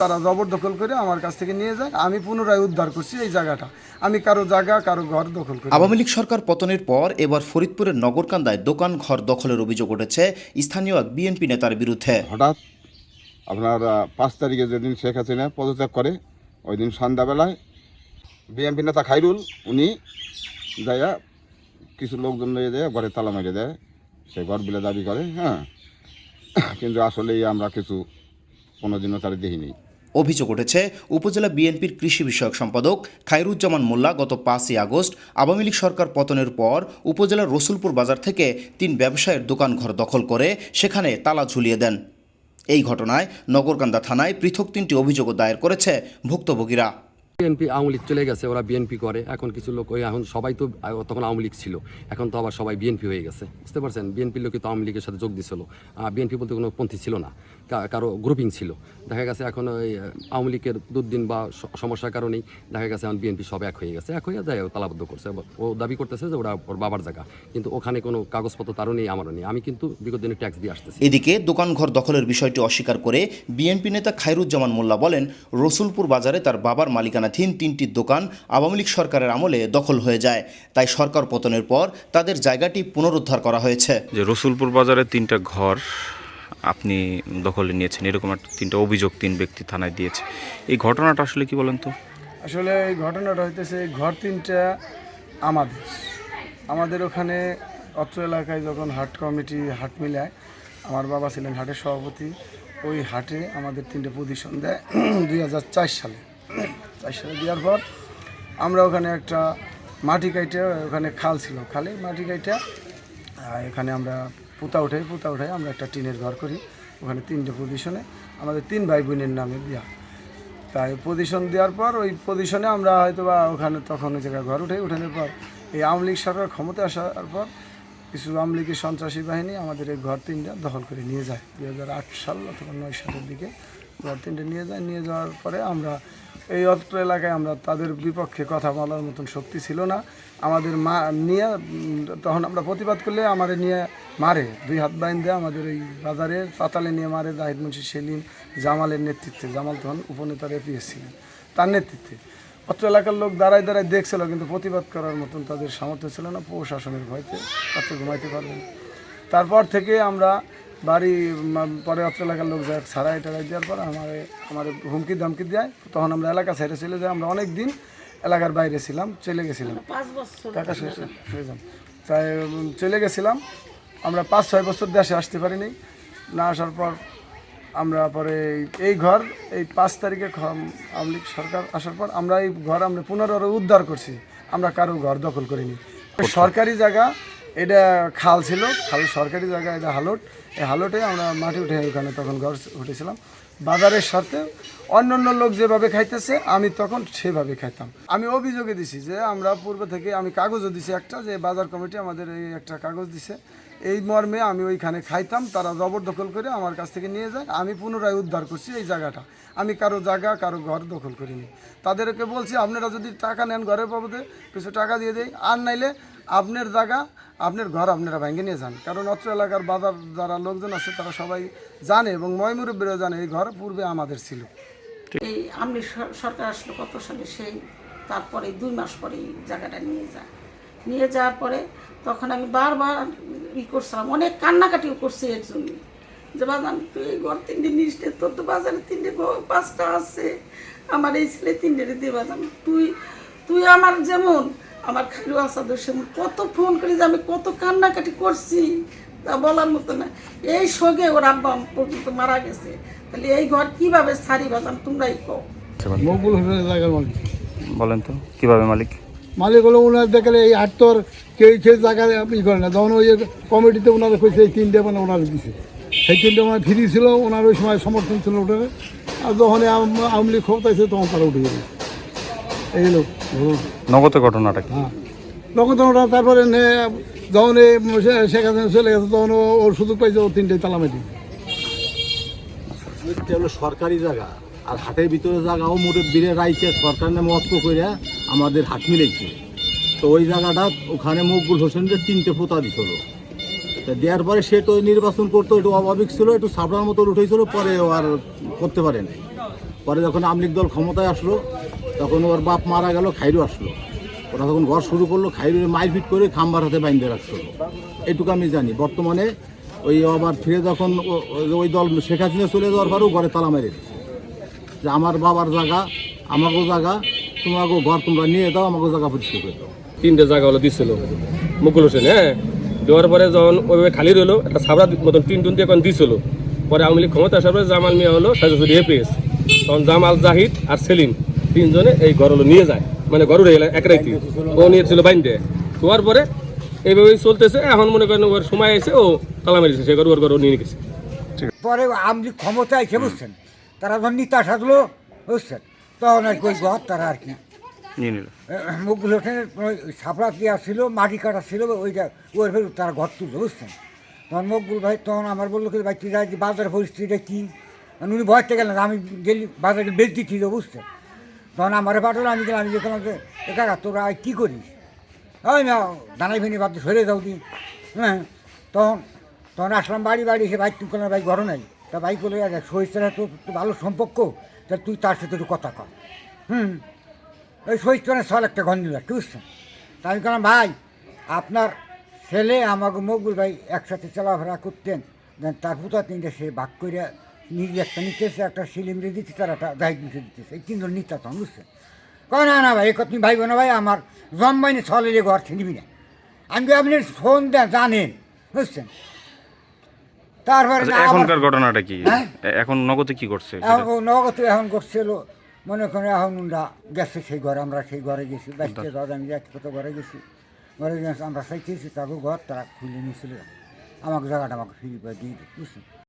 তারা জবরদখল করে আমার কাছ থেকে নিয়ে যায়। আমি পুনরায় উদ্ধার করছি এই জায়গাটা। আমি কারও জায়গা কারও ঘর দখল করি আওয়ামী লীগ সরকার পতনের পর এবার ফরিদপুরের নগরকান্দায় দোকান ঘর দখলের অভিযোগ উঠেছে স্থানীয় এক বিএনপি নেতার বিরুদ্ধে। হঠাৎ আপনার পাঁচ তারিখে যেদিন শেখ হাসিনা পদত্যাগ করে ওই দিন সন্ধ্যাবেলায় বিএনপি নেতা খাইরুল উনি যাইয়া কিছু লোকজন নিয়ে যায় ঘরে তালা মেরে দেয়। সে ঘর বিলে দাবি করে হ্যাঁ। কিন্তু আসলেই আমরা কিছু কোনোদিনও তার দেখিনি। অভিযোগ উঠেছে, উপজেলা বিএনপির কৃষি বিষয়ক সম্পাদক খায়রুজ্জামান মোল্লা গত পাঁচই আগস্ট আওয়ামী লীগ সরকার পতনের পর উপজেলার রসুলপুর বাজার থেকে তিন ব্যবসায়ের দোকান ঘর দখল করে সেখানে তালা ঝুলিয়ে দেন। এই ঘটনায় নগরকান্দা থানায় পৃথক তিনটি অভিযোগও দায়ের করেছে ভুক্তভোগীরা। বিএনপি আওয়ামী লীগ চলে গেছে, ওরা বিএনপি করে। এখন কিছু লোক ওই এখন সবাই তো তখন আওয়ামী লীগ ছিল। এখন তো আবার সবাই বিএনপি হয়ে গেছে। বুঝতে পারছেন? বিএনপির লোকে তো আওয়ামী লীগের সাথে যোগ দিছিল। বিএনপি বলতে কোনো পন্থী ছিল না। কারও গ্রুপিং ছিল। দেখা গেছে এখন ওই আওয়ামী লীগের দুর্দিন বা সমস্যার কারণেই দেখা গেছে এখন বিএনপি সব এক হয়ে গেছে। এক হয়ে যায় তালাবদ্ধ করছে। ও দাবি করতেছে যে ওরা ওর বাবার জায়গা। কিন্তু ওখানে কোনো কাগজপত্র তারও নেই, আমারও নেই। আমি কিন্তু বিগত দিনে ট্যাক্স দিয়ে আসতেছি। এদিকে দোকানঘর দখলের বিষয়টি অস্বীকার করে বিএনপি নেতা খায়রুজ্জামান মোল্লা বলেন, রসুলপুর বাজারে তার বাবার মালিকানাধীন তিনটি দোকান আওয়ামী লীগ সরকারের আমলে দখল হয়ে যায়। তাই সরকার পতনের পর তাদের জায়গাটি পুনরুদ্ধার করা হয়েছে। যে রসুলপুর বাজারে তিনটা ঘর আপনি দখলে নিয়েছেন এরকম একটা তিনটা অভিযোগ তিন ব্যক্তি থানায় দিয়েছে। এই ঘটনাটা আসলে কি বলেন তো? আসলে এই ঘটনাটা হইতেছে এই ঘর তিনটা আমাদের। আমাদের ওখানে অত্র এলাকায় যখন হাট কমিটি হাট মিলায় আমার বাবা ছিলেন হাটের সভাপতি ওই হাটে আমাদের তিনটে পজিশন দেয়। দুই হাজার চার সালে। চার সালে দেওয়ার পর আমরা ওখানে একটা মাটি কাইটে ওখানে খাল ছিল, খালে মাটি কাইটে এখানে আমরা পুতা উঠাই পুতা উঠাই আমরা একটা টিনের ঘর করি, ওখানে তিনটে পজিশনে আমাদের তিন ভাই বোনের নামে দেওয়া তাই পজিশন দেওয়ার পর ওই পজিশনে আমরা হয়তো বা ওখানে তখন ওই জায়গায় ঘর উঠে উঠানোর পর এই আওয়ামী লীগ সরকার ক্ষমতা আসার পর কিছু আওয়ামী লীগের সন্ত্রাসী বাহিনী আমাদের এই ঘর তিনটা দখল করে নিয়ে যায়। দু হাজার আট সাল অথবা নয় সালের দিকে ঘর তিনটে নিয়ে যায়, নিয়ে যাওয়ার পরে আমরা এই অত্র এলাকায় আমরা তাদের বিপক্ষে কথা বলার মতন শক্তি ছিল না। আমাদের মা নিয়ে, তখন আমরা প্রতিবাদ করলে আমাদের নিয়ে মারে, দুই হাত বাইন দেয় আমাদের এই বাজারে, পাতালে নিয়ে মারে জাহিদ মুন্সি সেলিম জামালের নেতৃত্বে। জামাল তখন উপনেতার এপিএস ছিলেন, তার নেতৃত্বে। অত্র এলাকার লোক দাঁড়ায় দাঁড়ায় দেখছিল, কিন্তু প্রতিবাদ করার মতন তাদের সামর্থ্য ছিল না। প্রশাসনের ভয়তে রাত্রে ঘুমাইতে পারবেন। তারপর থেকে আমরা বাড়ি পরে অত্র এলাকার লোক যায় ছাড়াই টাড়াই দেওয়ার পর আমার আমার হুমকি ধমকি দেয়। তখন আমরা এলাকা ছেড়ে চলে যাই। আমরা অনেক দিন এলাকার বাইরে ছিলাম চলে গেছিলাম। টাকা তাই চলে গেছিলাম। আমরা পাঁচ ছয় বছর দেশে আসতে পারিনি। না আসার পর আমরা পরে এই- এই ঘর এই পাঁচ তারিখে আওয়ামী লীগ সরকার আসার পর আমরা এই ঘর আমরা পুনরায় উদ্ধার করছি। আমরা কারও ঘর দখল করিনি। সরকারি জায়গা এটা খাল ছিল খাল সরকারি জায়গা, এটা হালট। এই হালটে আমরা মাটি উঠে ওখানে তখন ঘর উঠেছিলাম। বাজারের সাথে অন্য অন্য লোক যেভাবে খাইতেছে, আমি তখন সেভাবে খাইতাম। আমি অভিযোগে দিছি যে আমরা পূর্ব থেকে, আমি কাগজও দিছি একটা, যে বাজার কমিটি আমাদের এই একটা কাগজ দিছে। এই মর্মে আমি ওইখানে খাইতাম, তারা জবরদখল করে আমার কাছ থেকে নিয়ে যায়। আমি পুনরায় উদ্ধার করছি এই জায়গাটা। আমি কারও জায়গা, কারও ঘর দখল করিনি। তাদেরকে বলছি, আপনারা যদি টাকা নেন ঘরের বাবদে কিছু টাকা দিয়ে দেয় আর নাইলে আপনার জায়গা, আপনার ঘর আপনারা ভেঙে নিয়ে যান। কারণ অত্র এলাকার বাজার যারা লোকজন আছে, তারা সবাই জানে এবং ময়মুরব্বীরা জানে, এই ঘর পূর্বে আমাদের ছিল। এই সর- সরকার আসলো কত সালে সেই, তারপরে দুই মাস পরে জায়গাটা নিয়ে যায়। নিয়ে যাওয়ার পরে তখন আমি বারবার ই করছিলাম, অনেক কান্নাকাটিও করছি এর জন্য। যে বাজান, তুই এই ঘর তিনটে নিস তোর তো বাজারে তিনটে পাঁচটা আছে। আমার এই ছেলে তিনটে দিয়ে বাজান। তুই তুই আমার যেমন আমার খালু আসাদের সেমন কত ফোন করি যে আমি কত কান্নাকাটি করছি তা বলার মতো না। এই সঙ্গে ওর আব্বা পর্যন্ত মারা গেছে। তাহলে এই ঘর কীভাবে ছাড়ি বাজান তোমরাই মকবুল হোসেনের জায়গার মালিক। বলেন তো কীভাবে মালিক? মালিক হলো ওনার দেখলে এই আট তোর কেউ সেই জায়গায় ই করে না। তখন ওই কমিটিতে ওনারা কইছে এই তিনটে মানে ওনারা দিছে। সেই তিনটে মানে ফ্রি ছিল ওনার ওই সময় সমর্থন ছিল ওটারে। আর যখন আওয়াম- লীগ ক্ষমতাইছে তখন তারা উঠে গেছে। এই নগদ ঘটনাটা কি? হ্যাঁ। তো ওরা তারপরে নে যখন শেখ হাসিনা চলে গেছে তখন ওর সুযোগ পাইছে ও তিনটে তালামাটি এটা হলো সরকারি জায়গা আর হাটের ভিতরে জায়গাও মোটে বীরের রাইতে সরকার নামে অক্ষ করে আমাদের হাট মিলেছে তো ওই জায়গাটা ওখানে মকবুল হোসেনদের তিনটে পোতা দিছিল। তা দেওয়ার পরে সে তো নির্বাচন করতো একটু অভাবিক ছিল একটু সাবড়ার মতো উঠেছিল পরে আর করতে পারে নাই পরে যখন আমলিক দল ক্ষমতায় আসলো, তখন ওর বাপ মারা গেল, খাইরু আসলো। ওরা তখন ঘর শুরু করল, খাইরুরে মারপিট করে খাম্বার হাতে বাইন্ধে রাখছিল। এটুকু আমি জানি। বর্তমানে ওই আবার ফিরে যখন ওই দল শেখ হাসিনা চলে যাওয়ার পরেও ঘরে তালা মেরে দিচ্ছে যে আমার বাবার জায়গা আমাকেও জায়গা তোমাকেও ঘর তোমরা নিয়ে দাও আমাকেও জায়গা পরিষ্কার করে দাও। তিনটে জায়গা হলো দিছিল। মুকুল হোসেন হ্যাঁ? দেওয়ার পরে যখন ওইভাবে খালি রইল, একটা সাবরা মতন টিন টুন দিয়ে এখন দিছিল, পরে আওয়ামী লীগ ক্ষমতা আসার পরে জামাল মিয়া হলো সাজাসুরি এপিএস। তখন জামাল জাহিদ আর সেলিম তিনজনে এই ঘর নিয়ে যায়। মানে ঘর উড়ে গেলে এক রাইতে। ও নিয়েছিল বাইন্দে। হওয়ার পরে এইভাবেই চলতেছে। এখন মনে করেন ওর সময় এসে ও তালা মেরেছে। সে ঘর ওর ঘর নিয়ে গেছে। পরে আমলি ক্ষমতায় এসে বুঝছেন? তারা যখন নিতা সাজলো বুঝছেন? তখন আর কি ঘর তারা আর কি মুখগুলো সাপড়া দেওয়া ছিল মাটি কাটা ছিল ওইটা ওর তারা ঘর তুললো বুঝছেন? তখন মকবুল ভাই তখন আমার বলল কি ভাই তুই যাই বাজারের পরিস্থিতিটা কী উনি ভয়তে গেলেন, আমি গেলি, বাজারে বেচতে ছিল বুঝছেন তখন আমার পাঠালো আমি গেলাম, আমি দেখলাম যে, এ কাকা, তোরা কী করিস? ওই না, দানাই ভেঙে বাদ সরে যাও দি হ্যাঁ তখন তখন আসলাম বাড়ি বাড়ি এসে বাইক তুই কোনো ভাই ঘর নাই। তা বাইক বলে দেখ সহিষ্ঠুরা তো তো ভালো সম্পর্ক, তা তুই তার সাথে একটু কথা কর। হুম, ওই সহিষ্ঠুরা সল একটা গন্ধ লাগছে বুঝছেন? তা আমি বললাম, ভাই, আপনার ছেলে আমাকে মকবুল ভাই একসাথে চলাফেরা করতেন, দেন তার পুতা তিনটে সে ভাগ করে নিজে একটা নিতেছে একটা সিলিমরে দিচ্ছে তার একটা দায়িত্ব নিতে দিতেছে। এই তিনজন তখন বুঝছেন? কয় না না ভাই এ কথা ভাইব না ভাই আমার জম্বাইনে ছলে ঘর ছিনিবি না। আমি আপনি ফোন দেন জানেন বুঝছেন? তারপরে আচ্ছা এখনকার ঘটনাটা কি? হ্যাঁ? এখন নগদে কি করছে ও এখন করছিল মনে করে এখন গেছে সেই ঘরে আমরা সেই ঘরে গেছি বাইশটা দাদা আমি এক কত ঘরে গেছি। ঘরে গেছি আমরা সাইতেছি তাকে ঘর তারা খুলে নিয়েছিল আমাকে জায়গাটা আমাকে ফিরি দিয়ে দিই বুঝছেন?